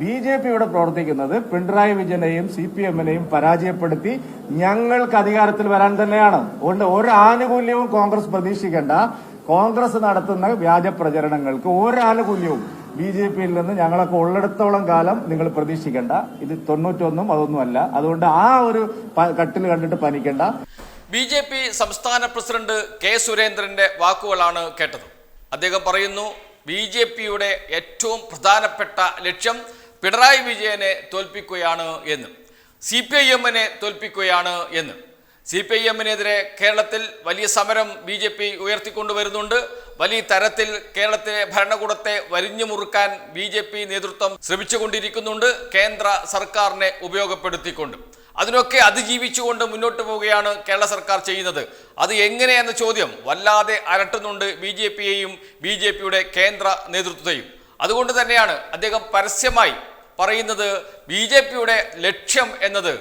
B J P ഇവിടെ പ്രവർത്തിക്കുന്നത് പിണറായി വിജയനെയും സി പി എമ്മിനെയും പരാജയപ്പെടുത്തി ഞങ്ങൾക്ക് അധികാരത്തിൽ വരാൻ തന്നെയാണ്. അതുകൊണ്ട് ഒരു ആനുകൂല്യവും കോൺഗ്രസ് പ്രതീക്ഷിക്കേണ്ട. കോൺഗ്രസ് നടത്തുന്ന വ്യാജ പ്രചരണങ്ങൾക്ക് ഒരു ആനുകൂല്യവും ബി ജെ പിയിൽ നിന്ന് ഞങ്ങളൊക്കെ ഉള്ളിടത്തോളം കാലം നിങ്ങൾ പ്രതീക്ഷിക്കേണ്ട. ഇത് തൊണ്ണൂറ്റൊന്നും അതൊന്നുമല്ല അതുകൊണ്ട് ആ ഒരു കട്ടിൽ കണ്ടിട്ട് പനിക്കേണ്ട. ബി ജെ പി സംസ്ഥാന പ്രസിഡന്റ് കെ സുരേന്ദ്രന്റെ വാക്കുകളാണ് കേട്ടത്. അദ്ദേഹം പറയുന്നു ബി ജെ പിയുടെ ഏറ്റവും പ്രധാനപ്പെട്ട ലക്ഷ്യം പിണറായി വിജയനെ തോൽപ്പിക്കുകയാണ് എന്ന് സി പി ഐ എമ്മിനെ തോൽപ്പിക്കുകയാണ് എന്ന്. സി പി ഐ എമ്മിനെതിരെ കേരളത്തിൽ വലിയ സമരം ബി ജെ പി ഉയർത്തിക്കൊണ്ടുവരുന്നുണ്ട്. വലിയ തരത്തിൽ കേരളത്തിലെ ഭരണകൂടത്തെ വരിഞ്ഞു മുറുക്കാൻ ബി ജെ പി നേതൃത്വം ശ്രമിച്ചുകൊണ്ടിരിക്കുന്നുണ്ട്. കേന്ദ്ര സർക്കാരിനെ ഉപയോഗപ്പെടുത്തിക്കൊണ്ട്. അതിനൊക്കെ അതിജീവിച്ചുകൊണ്ട് മുന്നോട്ട് പോവുകയാണ് കേരള സർക്കാർ ചെയ്യുന്നത്. അത് എങ്ങനെയെന്ന ചോദ്യം വല്ലാതെ അലട്ടുന്നുണ്ട് ബി ജെ പിയെയും ബി ജെ പിയുടെ കേന്ദ്ര നേതൃത്വത്തെയും. അതുകൊണ്ട് തന്നെയാണ് അദ്ദേഹം പരസ്യമായി പറയുന്നത് ബി ജെ പിയുടെ ലക്ഷ്യം എന്നത്.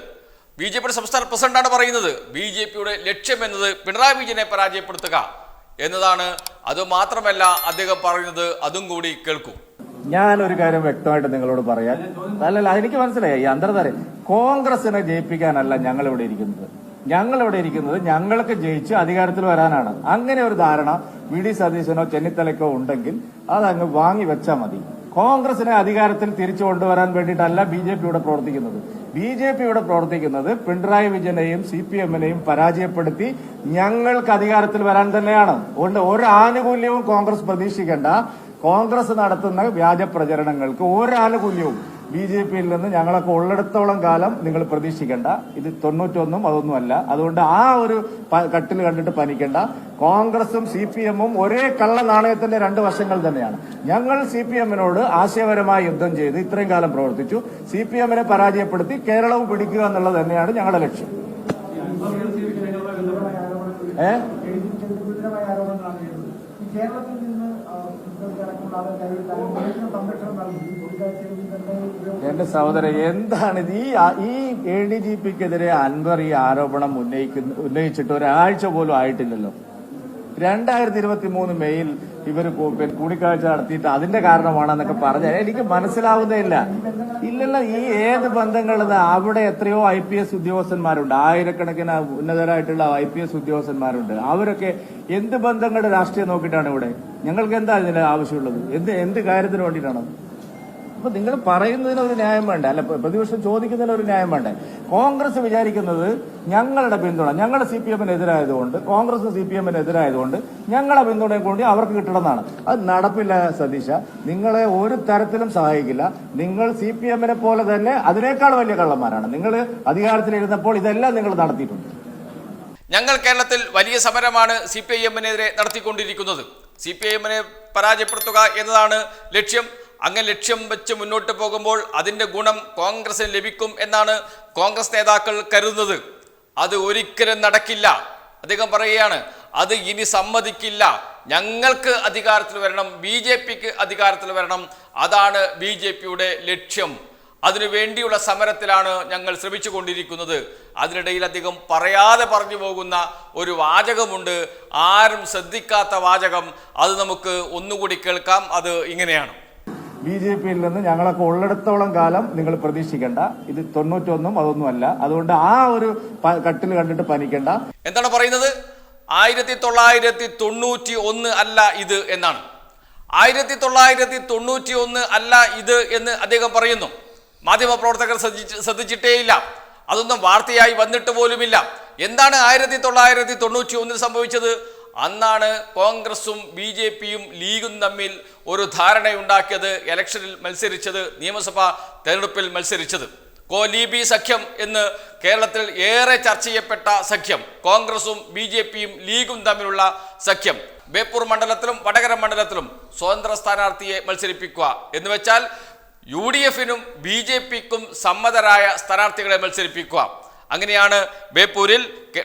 ബി ജെ പിയുടെ സംസ്ഥാന പ്രസിഡന്റാണ് പറയുന്നത്. ബി ജെ പിയുടെ ലക്ഷ്യം എന്നത് പിണറായി വിജയനെ പരാജയപ്പെടുത്തുക എന്നതാണ്. അതുമാത്രമല്ല അദ്ദേഹം പറയുന്നത് അതും കൂടി കേൾക്കും. ഞാൻ ഒരു കാര്യം വ്യക്തമായിട്ട് നിങ്ങളോട് പറയാൻ അല്ലല്ല എനിക്ക് മനസ്സിലായി. അന്തർധാര കോൺഗ്രസിനെ ജയിപ്പിക്കാനല്ല ഞങ്ങൾ ഇവിടെ ഇരിക്കുന്നത്. ഞങ്ങൾ ഇവിടെ ഇരിക്കുന്നത് ഞങ്ങൾക്ക് ജയിച്ച് അധികാരത്തിൽ വരാനാണ്. അങ്ങനെ ഒരു ധാരണ വി ഡി സതീശനോ ചെന്നിത്തലയ്ക്കോ ഉണ്ടെങ്കിൽ അതങ്ങ് വാങ്ങി വെച്ചാൽ മതി. കോൺഗ്രസിനെ അധികാരത്തിൽ തിരിച്ചു കൊണ്ടുവരാൻ വേണ്ടിയിട്ടല്ല ബി ജെ പിയുടെ പ്രവർത്തിക്കുന്നത്. ബി ജെ പിയുടെ പ്രവർത്തിക്കുന്നത് പിണറായി വിജയനെയും സി പി എമ്മിനെയും പരാജയപ്പെടുത്തി ഞങ്ങൾക്ക് അധികാരത്തിൽ വരാൻ തന്നെയാണ്. അതുകൊണ്ട് ഒരു ആനുകൂല്യവും കോൺഗ്രസ് പ്രതീക്ഷിക്കേണ്ട. കോൺഗ്രസ് നടത്തുന്ന വ്യാജ പ്രചരണങ്ങൾക്ക് ഒരു ആനുകൂല്യവും ബി ജെ പിയിൽ നിന്ന് ഞങ്ങളൊക്കെ ഉള്ളിടത്തോളം കാലം നിങ്ങൾ പ്രതീക്ഷിക്കേണ്ട. ഇത് തൊണ്ണൂറ്റൊന്നും അതൊന്നുമല്ല അതുകൊണ്ട് ആ ഒരു കട്ടിൽ കണ്ടിട്ട് പനിക്കേണ്ട. കോൺഗ്രസും സി പി എമ്മും ഒരേ കള്ള നാണയത്തിന്റെ രണ്ട് വശങ്ങൾ തന്നെയാണ്. ഞങ്ങൾ സി പി എമ്മിനോട് ആശയപരമായി യുദ്ധം ചെയ്ത് ഇത്രയും കാലം പ്രവർത്തിച്ചു. സി പി എമ്മിനെ പരാജയപ്പെടുത്തി കേരളവും പിടിക്കുക എന്നുള്ളത് തന്നെയാണ് ഞങ്ങളുടെ ലക്ഷ്യം. ഏ? തന്നെ നിന്ന് എന്റെ സഹോദരൻ എന്താണ്? ഈ ഈ എ ഡി ജി പിക്കെതിരെ അൻവർ ഈ ആരോപണം ഉന്നയിക്കുന്ന ഉന്നയിച്ചിട്ട് ഒരാഴ്ച പോലും ആയിട്ടില്ലല്ലോ രണ്ടായിരത്തി ഇരുപത്തി മൂന്ന് മെയ്യിൽ ഇവർ കൂടിക്കാഴ്ച നടത്തിയിട്ട് അതിന്റെ കാരണമാണെന്നൊക്കെ പറഞ്ഞാൽ എനിക്ക് മനസ്സിലാവുന്നേ ഇല്ല ഇല്ലല്ല ഈ ഏത് ബന്ധങ്ങൾ അവിടെ എത്രയോ ഐ പി എസ് ഉദ്യോഗസ്ഥന്മാരുണ്ട്. ആയിരക്കണക്കിന് ഉന്നതരായിട്ടുള്ള ഐ പി എസ് ഉദ്യോഗസ്ഥന്മാരുണ്ട്. അവരൊക്കെ എന്ത് ബന്ധങ്ങളുടെ രാഷ്ട്രീയം നോക്കിയിട്ടാണ് ഇവിടെ? ഞങ്ങൾക്ക് എന്താ ഇതിന് ആവശ്യമുള്ളത്? എന്ത് എന്ത് കാര്യത്തിന് വേണ്ടിയിട്ടാണ്? അപ്പൊ നിങ്ങൾ പറയുന്നതിന് ഒരു ന്യായം വേണ്ട? അല്ല പ്ര- പ്രതിപക്ഷം ചോദിക്കുന്നതിന് ഒരു ന്യായം വേണ്ട? കോൺഗ്രസ് വിചാരിക്കുന്നത് ഞങ്ങളുടെ പിന്തുണ ഞങ്ങളുടെ സി പി എമ്മിന് എതിരായതുകൊണ്ട് കോൺഗ്രസ് സി പി എമ്മിന് എതിരായതുകൊണ്ട് ഞങ്ങളെ പിന്തുണയും കൂടി അവർക്ക് കിട്ടണമെന്നാണ്. അത് നടപ്പില്ല സതീശ. നിങ്ങളെ ഒരു തരത്തിലും സഹായിക്കില്ല. നിങ്ങൾ സി പി എമ്മിനെ പോലെ തന്നെ അതിനേക്കാൾ വലിയ കള്ളന്മാരാണ്. നിങ്ങൾ അധികാരത്തിലിരുന്നപ്പോൾ ഇതെല്ലാം നിങ്ങൾ നടത്തിയിട്ടുണ്ട്. ഞങ്ങൾ കേരളത്തിൽ വലിയ സമരമാണ് സി പി ഐ എമ്മിനെതിരെ നടത്തിക്കൊണ്ടിരിക്കുന്നത്. സി പി ഐ എമ്മിനെ പരാജയപ്പെടുത്തുക എന്നതാണ് ലക്ഷ്യം. അങ്ങനെ ലക്ഷ്യം വെച്ച് മുന്നോട്ട് പോകുമ്പോൾ അതിന്റെ ഗുണം കോൺഗ്രസിന് ലഭിക്കും എന്നാണ് കോൺഗ്രസ് നേതാക്കൾ കരുതുന്നത്. അത് ഒരിക്കലും നടക്കില്ല. അദ്ദേഹം പറയുകയാണ് അത് ഇനി സമ്മതിക്കില്ല. ഞങ്ങൾക്ക് അധികാരത്തിൽ വരണം ബി ജെ പിക്ക് അധികാരത്തിൽ വരണം. അതാണ് ബി ജെ പിയുടെ ലക്ഷ്യം. അതിനു വേണ്ടിയുള്ള സമരത്തിലാണ് ഞങ്ങൾ ശ്രമിച്ചു കൊണ്ടിരിക്കുന്നത് അതിനിടയിൽ അധികം പറയാതെ പറഞ്ഞു പോകുന്ന ഒരു വാചകമുണ്ട്. ആരും ശ്രദ്ധിക്കാത്ത വാചകം. അത് നമുക്ക് ഒന്നുകൂടി കേൾക്കാം. അത് ഇങ്ങനെയാണ്. ബി ജെ പിയിൽ നിന്ന് ഞങ്ങളൊക്കെ ഉള്ളിടത്തോളം കാലം നിങ്ങൾ പ്രതീക്ഷിക്കേണ്ട. ഇത് തൊണ്ണൂറ്റൊന്നും അതൊന്നുമല്ല അതുകൊണ്ട് ആ ഒരു കട്ടിൽ കണ്ടിട്ട് പനിക്കേണ്ട. എന്താണ് പറയുന്നത്? ആയിരത്തി തൊള്ളായിരത്തി തൊണ്ണൂറ്റി ഒന്ന് അല്ല ഇത് എന്നാണ്. ആയിരത്തി തൊള്ളായിരത്തി തൊണ്ണൂറ്റി ഒന്ന് അല്ല ഇത് എന്ന് അദ്ദേഹം പറയുന്നു. മാധ്യമപ്രവർത്തകർ ശ്രദ്ധിച്ച് ശ്രദ്ധിച്ചിട്ടേയില്ല. അതൊന്നും വാർത്തയായി വന്നിട്ട് പോലുമില്ല. എന്താണ് ആയിരത്തി തൊള്ളായിരത്തി തൊണ്ണൂറ്റി ഒന്നിൽ സംഭവിച്ചത്? അന്നാണ് കോൺഗ്രസും ബി ജെ പിയും ലീഗും തമ്മിൽ ഒരു ധാരണയുണ്ടാക്കിയത് ഇലക്ഷനിൽ മത്സരിച്ചത് നിയമസഭാ തെരഞ്ഞെടുപ്പിൽ മത്സരിച്ചത്. കോലീബി സഖ്യം എന്ന് കേരളത്തിൽ ഏറെ ചർച്ച ചെയ്യപ്പെട്ട സഖ്യം കോൺഗ്രസും ബി ജെ പിയും ലീഗും തമ്മിലുള്ള സഖ്യം. ബേപ്പൂർ മണ്ഡലത്തിലും വടകര മണ്ഡലത്തിലും സ്വതന്ത്ര സ്ഥാനാർത്ഥിയെ മത്സരിപ്പിക്കുക എന്ന് വെച്ചാൽ യു ഡി എഫിനും ബി ജെ പിക്കും സമ്മതരായ സ്ഥാനാർത്ഥികളെ മത്സരിപ്പിക്കുക. അങ്ങനെയാണ് ബേപ്പൂരിൽ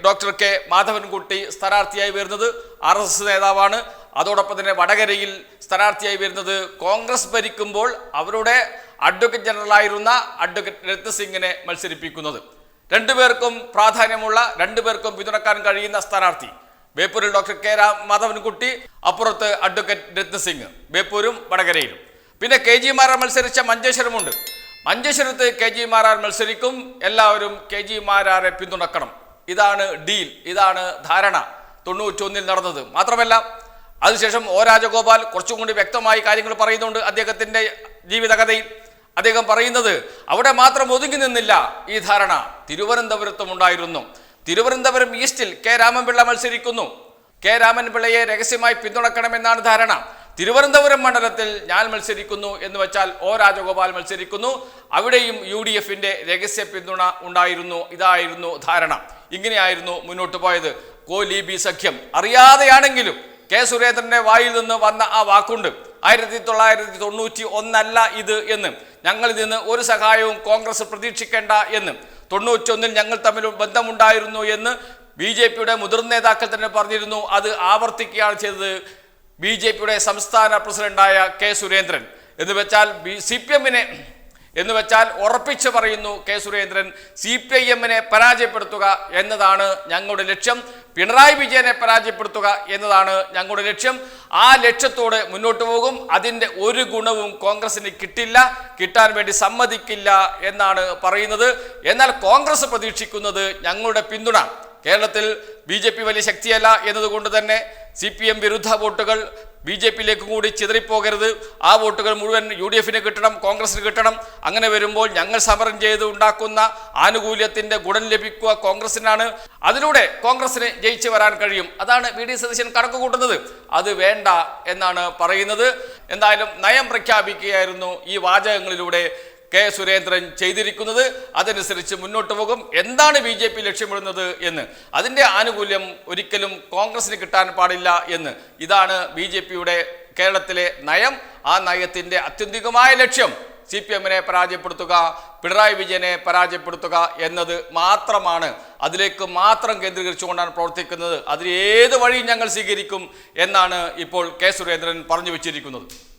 ഡോക്ടർ കെ മാധവൻകുട്ടി സ്ഥാനാർത്ഥിയായി വരുന്നത്. ആർ എസ് എസ് നേതാവാണ്. അതോടൊപ്പം തന്നെ വടകരയിൽ സ്ഥാനാർത്ഥിയായി വരുന്നത് കോൺഗ്രസ് ഭരിക്കുമ്പോൾ അവരുടെ അഡ്വക്കേറ്റ് ജനറലായിരുന്ന അഡ്വക്കേറ്റ് രത്നസിംഗിനെ മത്സരിപ്പിക്കുന്നത്. രണ്ടുപേർക്കും പ്രാധാന്യമുള്ള രണ്ടുപേർക്കും പിന്തുണക്കാൻ കഴിയുന്ന സ്ഥാനാർത്ഥി ബേപ്പൂരിൽ ഡോക്ടർ കെ മാധവൻകുട്ടി അപ്പുറത്ത് അഡ്വക്കേറ്റ് രത്നസിംഗ് ബേപ്പൂരും വടകരയിലും. പിന്നെ കെ ജി ജിമാരെ മത്സരിച്ച മഞ്ചേശ്വരമുണ്ട്. മഞ്ചേശ്വരത്ത് കെ ജി മാരാർ മത്സരിക്കും. എല്ലാവരും കെ ജി മാരാരെ പിന്തുണക്കണം. ഇതാണ് ഡീൽ ഇതാണ് ധാരണ. തൊണ്ണൂറ്റൊന്നിൽ നടന്നത്. മാത്രമല്ല അതിനുശേഷം ഒ രാജഗോപാൽ കുറച്ചും കൂടി വ്യക്തമായി കാര്യങ്ങൾ പറയുന്നുണ്ട് അദ്ദേഹത്തിന്റെ ജീവിതകഥയിൽ. അദ്ദേഹം പറയുന്നത് അവിടെ മാത്രം ഒതുങ്ങി നിന്നില്ല ഈ ധാരണ. തിരുവനന്തപുരത്തും ഉണ്ടായിരുന്നു. തിരുവനന്തപുരം ഈസ്റ്റിൽ കെ രാമൻപിള്ള മത്സരിക്കുന്നു. കെ രാമൻപിള്ളയെ രഹസ്യമായി പിന്തുണക്കണമെന്നാണ് ധാരണ. തിരുവനന്തപുരം മണ്ഡലത്തിൽ ഞാൻ മത്സരിക്കുന്നു എന്ന് വെച്ചാൽ ഒ രാജഗോപാൽ മത്സരിക്കുന്നു. അവിടെയും യു ഡി എഫിന്റെ രഹസ്യ പിന്തുണ ഉണ്ടായിരുന്നു. ഇതായിരുന്നു ധാരണ. ഇങ്ങനെയായിരുന്നു മുന്നോട്ട് പോയത്. കോ ബി സഖ്യം. അറിയാതെയാണെങ്കിലും കെ സുരേന്ദ്രന്റെ വായിൽ നിന്ന് വന്ന ആ വാക്കുണ്ട്. ആയിരത്തി തൊള്ളായിരത്തി തൊണ്ണൂറ്റി ഒന്നല്ല ഇത് എന്ന്. ഞങ്ങളിൽ നിന്ന് ഒരു സഹായവും കോൺഗ്രസ് പ്രതീക്ഷിക്കേണ്ട എന്ന്. തൊണ്ണൂറ്റൊന്നിൽ ഞങ്ങൾ തമ്മിൽ ബന്ധമുണ്ടായിരുന്നു എന്ന് ബി ജെ പിയുടെ മുതിർന്ന നേതാക്കൾ തന്നെ പറഞ്ഞിരുന്നു. അത് ആവർത്തിക്കുകയാണ് ചെയ്തത്. ബി ജെ പിയുടെ സംസ്ഥാന പ്രസിഡന്റായ കെ സുരേന്ദ്രൻ. എന്ന് വെച്ചാൽ ബി സി പി എമ്മിനെ എന്ന് വെച്ചാൽ ഉറപ്പിച്ചു പറയുന്നു K Surendran C P I എമ്മിനെ പരാജയപ്പെടുത്തുക എന്നതാണ് ഞങ്ങളുടെ ലക്ഷ്യം. പിണറായി വിജയനെ പരാജയപ്പെടുത്തുക എന്നതാണ് ഞങ്ങളുടെ ലക്ഷ്യം. ആ ലക്ഷ്യത്തോടെ മുന്നോട്ട് പോകും. അതിന്റെ ഒരു ഗുണവും കോൺഗ്രസിന് കിട്ടില്ല. കിട്ടാൻ വേണ്ടി സമ്മതിക്കില്ല എന്നാണ് പറയുന്നത്. എന്നാൽ കോൺഗ്രസ് പ്രതീക്ഷിക്കുന്നത് ഞങ്ങളുടെ പിന്തുണ. കേരളത്തിൽ ബി വലിയ ശക്തിയല്ല എന്നതുകൊണ്ട് തന്നെ സി പി എം വിരുദ്ധ വോട്ടുകൾ ബി ജെ പിയിലേക്ക് കൂടി ചിതറിപ്പോകരുത്. ആ വോട്ടുകൾ മുഴുവൻ യു ഡി എഫിന് കിട്ടണം കോൺഗ്രസിന് കിട്ടണം. അങ്ങനെ വരുമ്പോൾ ഞങ്ങൾ സമരം ചെയ്ത് ഉണ്ടാക്കുന്ന ആനുകൂല്യത്തിന്റെ ഗുണം ലഭിക്കുക കോൺഗ്രസിനാണ്. അതിലൂടെ കോൺഗ്രസിന് ജയിച്ചു വരാൻ കഴിയും. അതാണ് വി ഡി സതീശൻ കണക്ക് കൂട്ടുന്നത് അത് വേണ്ട എന്നാണ് പറയുന്നത്. എന്തായാലും നയം പ്രഖ്യാപിക്കുകയായിരുന്നു ഈ വാചകങ്ങളിലൂടെ. കെ സുരേന്ദ്രൻ ചെയ്തിരിക്കുന്നത് അതനുസരിച്ച് മുന്നോട്ട് പോകും. എന്താണ് ബി ജെ പി ലക്ഷ്യമിടുന്നത് എന്ന്? അതിന്റെ ആനുകൂല്യം ഒരിക്കലും കോൺഗ്രസിന് കിട്ടാൻ പാടില്ല എന്ന്. ഇതാണ് ബി ജെ പിയുടെ കേരളത്തിലെ നയം. ആ നയത്തിന്റെ അത്യന്തികമായ ലക്ഷ്യം സി പി എമ്മിനെ പരാജയപ്പെടുത്തുക പിണറായി വിജയനെ പരാജയപ്പെടുത്തുക എന്നത് മാത്രമാണ്. അതിലേക്ക് മാത്രം കേന്ദ്രീകരിച്ചുകൊണ്ടാണ് പ്രവർത്തിക്കുന്നത്. അതിൽ ഏത് വഴിയും ഞങ്ങൾ സ്വീകരിക്കും എന്നാണ് ഇപ്പോൾ കെ സുരേന്ദ്രൻ പറഞ്ഞു വെച്ചിരിക്കുന്നത്.